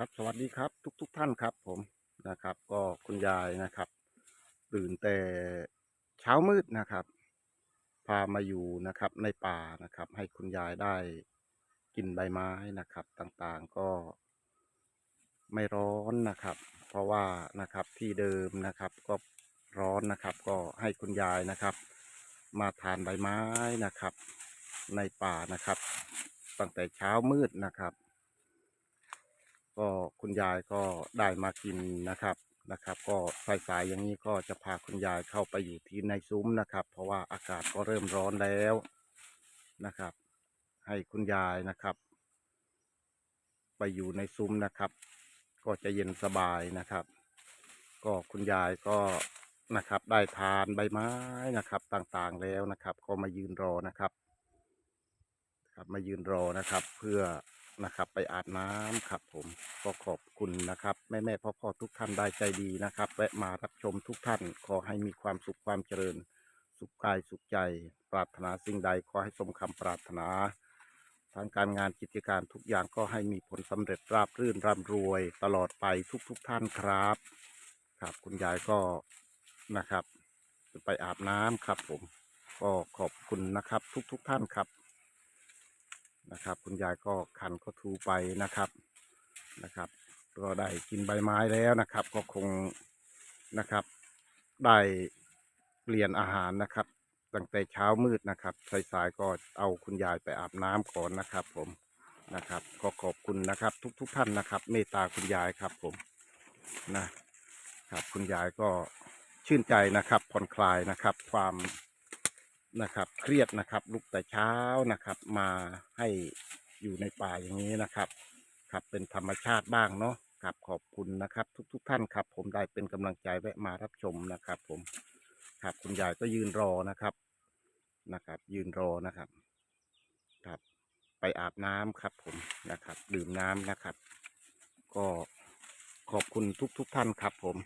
ครับสวัสดีครับทุกทุกท่านครับผมนะครับ ก็คุณยายนะครับตื่นแต่เช้ามืดนะครับ พามาอยู่นะครับในป่านะครับ ให้คุณยายได้กินใบไม้นะครับ ต่างๆก็ไม่ร้อนนะครับ เพราะว่านะครับที่เดิมนะครับก็ร้อนนะครับ ก็ให้คุณยายนะครับ มาทานใบไม้นะครับ ในป่านะครับ ตั้งแต่เช้ามืดนะครับ ก็คุณยายก็ได้มากินนะครับนะครับ ก็สายๆอย่างนี้ก็จะพาคุณยายเข้าไปอยู่ที่ในซุ้มนะครับ เพราะว่าอากาศก็เริ่มร้อนแล้วนะครับ ให้คุณยายนะครับ ไปอยู่ในซุ้มนะครับ ก็จะเย็นสบายนะครับ ก็คุณยายก็นะครับ ได้ทานใบไม้นะครับต่างๆแล้วนะครับ ก็มายืนรอนะครับ ครับมายืนรอนะครับ เพื่อ นะครับ ไปอาบน้ำครับผมก็ขอบคุณนะครับ แม่แม่พ่อพ่อทุกท่านได้ใจดีนะครับแวะมารับชมทุกท่านขอให้มีความสุขความเจริญ สุขกายสุขใจ ปรารถนาสิ่งใดขอให้สมคำปรารถนาทางการงานกิจการทุกอย่างก็ให้มีผลสำเร็จราบรื่นร่ำรวย ตลอดไปทุกทุกๆท่านครับ ครับคุณยายก็นะครับจะไปอาบน้ำครับผม ก็ขอบคุณนะครับทุกทุกๆท่านครับ นะครับ คุณยายก็คันก็ทูไปนะครับนะครับก็ได้กินใบไม้แล้วนะครับ ก็คงนะครับ ได้เปลี่ยนอาหารนะครับ ตั้งแต่เช้ามืดนะครับสายๆก็เอาคุณยายไปอาบน้ำก่อนนะครับ ผมนะครับ ก็ขอบคุณนะครับ ทุกๆทท่านนะครับ เมตตาคุณยายครับผมนะครับคุณยายก็ชื่นใจนะครับผ่อนคลายนะครับ ความ นะครับ เครียดนะครับ ลุกแต่เช้านะครับ มาให้อยู่ในป่าอย่างนี้นะครับ ครับเป็นธรรมชาติบ้างเนาะครับขอบคุณนะครับ ทุกๆทท่านครับ ผมได้เป็นกำลังใจแวะมารับชมนะครับ ผมครับคุณยายก็ยืนรอนะครับนะครับ ยืนรอนะครับ ครับ ไปอาบน้ำครับ ผมนะครับ ดื่มน้ำนะครับ ก็ขอบคุณทุกๆทท่านครับ ผม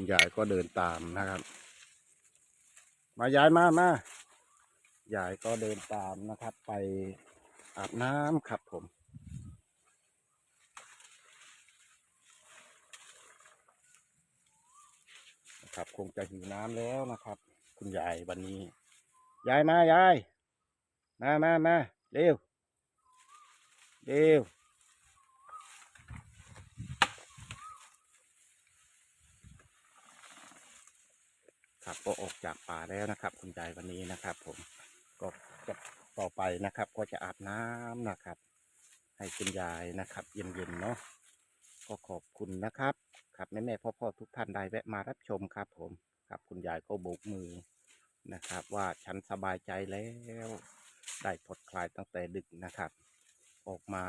คุณยายก็เดินตามนะครับ มายายมามายายก็เดินตามนะครับ ไปอาบน้ำครับผมนะครับคงจะหิวน้ำแล้วนะครับ คุณยายวันนี้ ยายมายาย มามามาเร็วเร็ว ครับก็ออก จากป่าแล้วนะครับ คุณยายวันนี้นะครับ ผมก็จะต่อไปนะครับ ก็จะอาบน้ำนะครับ ให้คุณยายนะครับ เย็นๆเนาะก็ขอบคุณนะครับ ครับแม่แม่พ่อพ่อๆทุกท่านได้แวะมารับชมครับ ผมครับคุณยายก็โบกมือนะครับ ว่าฉันสบายใจแล้วได้ผ่อนคลายตั้งแต่ดึกนะครับ ออกมา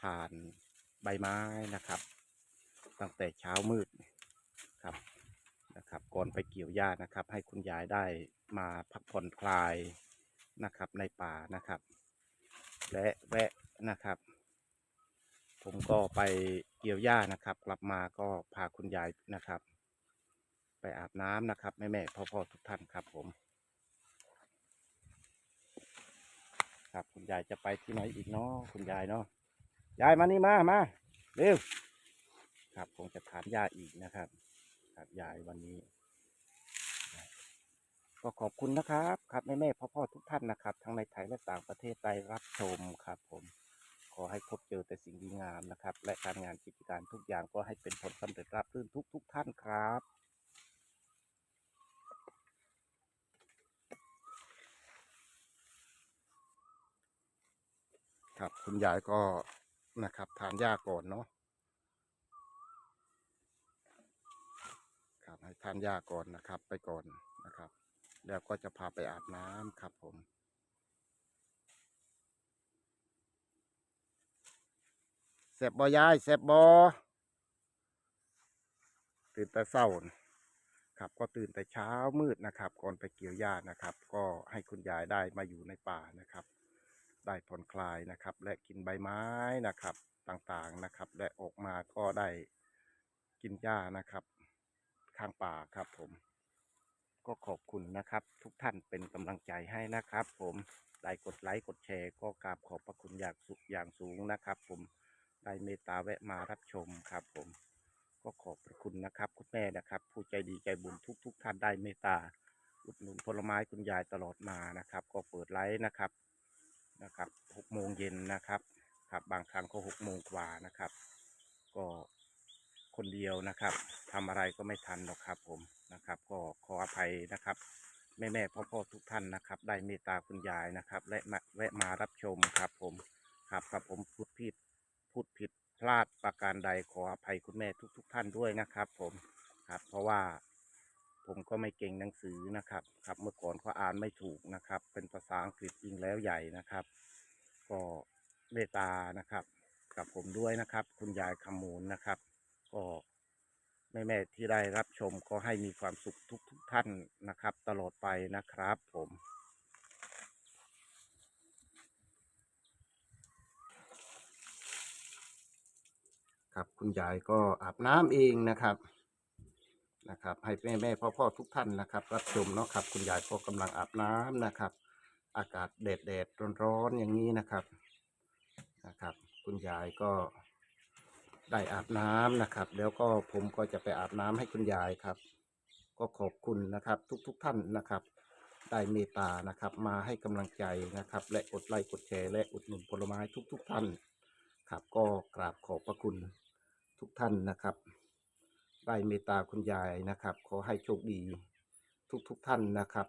ทานใบไม้นะครับ ตั้งแต่เช้ามืดครับ นะครับก่อนไปเกี่ยวหญ้านะครับ ให้คุณยายได้มาพักผ่อนคลายนะครับในป่านะครับ และแวะนะครับ ผมก็ไปเกี่ยวหญ้านะครับ กลับมาก็พาคุณยายนะครับ ไปอาบน้ำนะครับแม่แม่พ่อพ่อๆทุกท่านครับผม ครับคุณยายจะไปที่ไหนอีกเนาะคุณยายเนาะยายมานี่มามาเร็วครับคงจะถามยาอีกนะครับ ครับยายวันนี้ ก็ขอบคุณนะครับ ครับแม่แม่พ่อพ่อๆทุกท่านนะครับ ทั้งในไทยและต่างประเทศได้รับชมครับผม ขอให้พบเจอแต่สิ่งดีงามนะครับ และการงานกิจการทุกอย่างก็ให้เป็นผลสำเร็จราบรื่นทุกทุกๆท่านครับครับคุณยายก็นะครับทานหญ้าก่อนเนาะ ครับให้ ทานหญ้าก่อนนะครับ ไปก่อนนะครับ แล้วก็จะพาไปอาบน้ำครับผมเสบบอยายเสบบอตื่นแต่เศร้านะครับก็ตื่นแต่เช้ามืดนะครับ ก่อนไปเกี่ยวหญ้านะครับ ก็ให้คุณยายได้มาอยู่ในป่านะครับ ได้ผ่อนคลายนะครับ และกินใบไม้นะครับต่างๆนะครับ และออกมาก็ได้กินหญ้านะครับ ข้างป่าครับ ผม ก็ขอบคุณนะครับ ทุกท่านเป็นกำลังใจให้นะครับ ผมได้กดไลค์กดแชร์ ก็กราบขอบพระคุณอย่างสุอย่างสูงนะครับ ผมได้เมตตาแวะมารับชมครับ ผม ก็ขอบพระคุณนะครับคุณแม่นะครับ ผู้ใจดีใจบุญทุกทุกท่านได้เมตตาอุดหนุนผลไม้คุณยายตลอดมานะครับ ก็เปิดไลฟ์นะครับนะครับหกโมงเย็นนะครับ ครับบางครั้งก็หกโมงกว่านะครับ ก็ คนเดียวนะครับทำอะไรก็ไม่ทันหรอกครับผมนะครับ ก็ขออภัยนะครับ แม่แม่พ่อพ่อๆทุกท่านนะครับ ได้เมตตาคุณยายนะครับ และมาแวะมารับชมครับผมครับครับผมพูดผิดพูดผิดพลาดประการใดขออภัยคุณแม่ทุกทุกๆท่านด้วยนะครับ ผมครับ เพราะว่าผมก็ไม่เก่งหนังสือนะครับ ครับเมื่อก่อนก็อ่านไม่ถูกนะครับ เป็นภาษาอังกฤษอิงแล้วใหญ่นะครับ ก็เมตตานะครับ กับผมด้วยนะครับ คุณยายคำมูลนะครับ ก็แม่แม่ๆที่ได้รับชมก็ให้มีความสุขทุกทุกๆท่านนะครับ ตลอดไปนะครับผมครับคุณยายก็อาบน้ำเองนะครับนะครับ ให้แม่แม่พ่อพ่อๆทุกท่านนะครับ รับชมเนาะครับ คุณยายก็กำลังอาบน้ำนะครับ อากาศแดดแดดร้อนร้อนๆอย่างนี้นะครับนะครับ คุณยายก็ ได้อาบน้ำนะครับ แล้วก็ผมก็จะไปอาบน้ำให้คุณยายครับ ก็ขอบคุณนะครับ ทุกๆทท่านนะครับ ได้เมตตานะครับ มาให้กำลังใจนะครับ และกดไลค์กดแชร์และอุดหนุนผลไม้ทุกๆท่านครับ ก็กราบขอบพระคุณทุกท่านนะครับ ได้เมตตาคุณยายนะครับ ขอให้โชคดีทุกๆทท่านนะครับ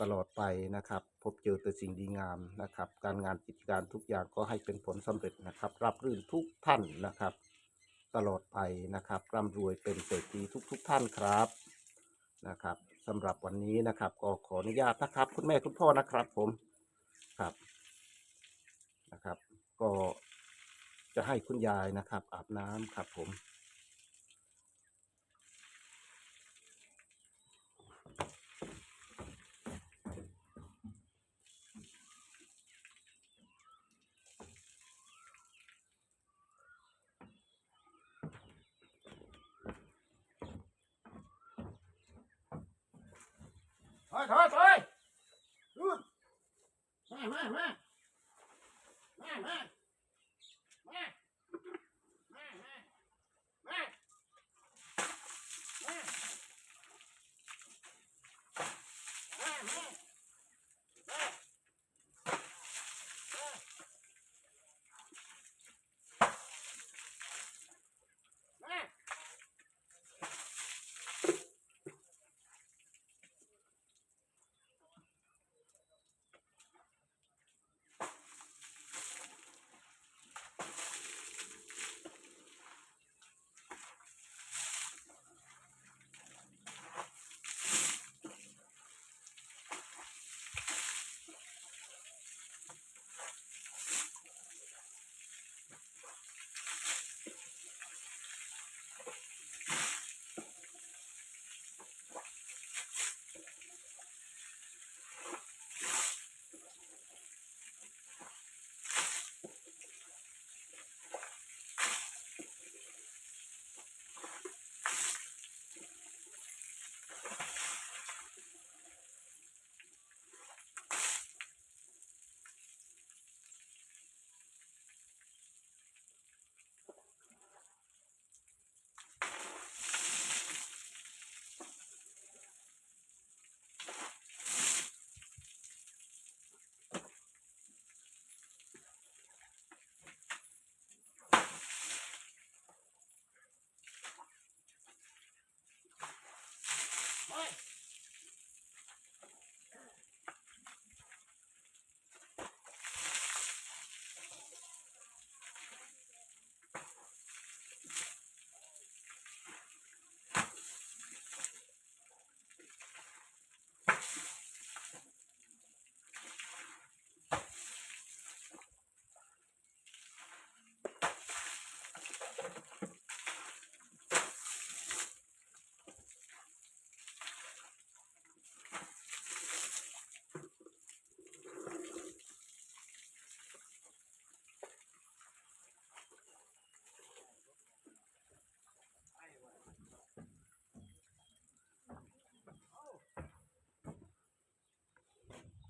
ตลอดไปนะครับ พบเจอแต่สิ่งดีงามนะครับ การงานกิจการทุกอย่างก็ให้เป็นผลสำเร็จนะครับ รับรื่นทุกท่านนะครับ ตลอดไปนะครับร่ำรวยเป็นเศรษฐีทุกๆท่านครับนะครับสำหรับวันนี้นะครับ ก็ขออนุญาตนะครับ คุณแม่คุณพ่อนะครับผมครับนะครับ ก็จะให้คุณยายนะครับ อาบน้ำครับผม હટ હટ હટ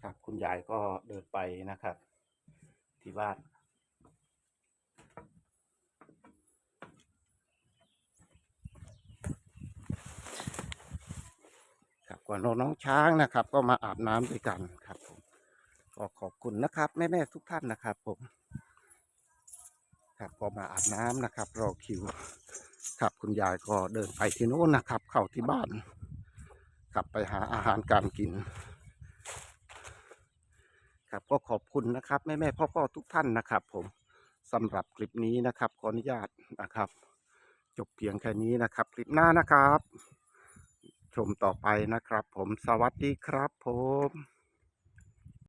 ครับ คุณยายก็เดินไปนะครับ ที่บ้านครับก่อนน้องช้างนะครับ ก็มาอาบน้ำด้วยกันครับผมก็ขอบคุณนะครับแม่ๆทุกท่านนะครับผมครับพอมาอาบน้ำนะครับ รอคิว ครับคุณยายก็เดินไปที่โน้นนะครับ เข้าที่บ้าน กลับไปหาอาหารการกิน ครับ ก็ขอบคุณนะครับแม่แม่พ่อพ่อๆทุกท่านนะครับ ผมสำหรับคลิปนี้นะครับ ขออนุญาตนะครับ จบเพียงแค่นี้นะครับ คลิปหน้านะครับ ชมต่อไปนะครับ ผมสวัสดีครับผม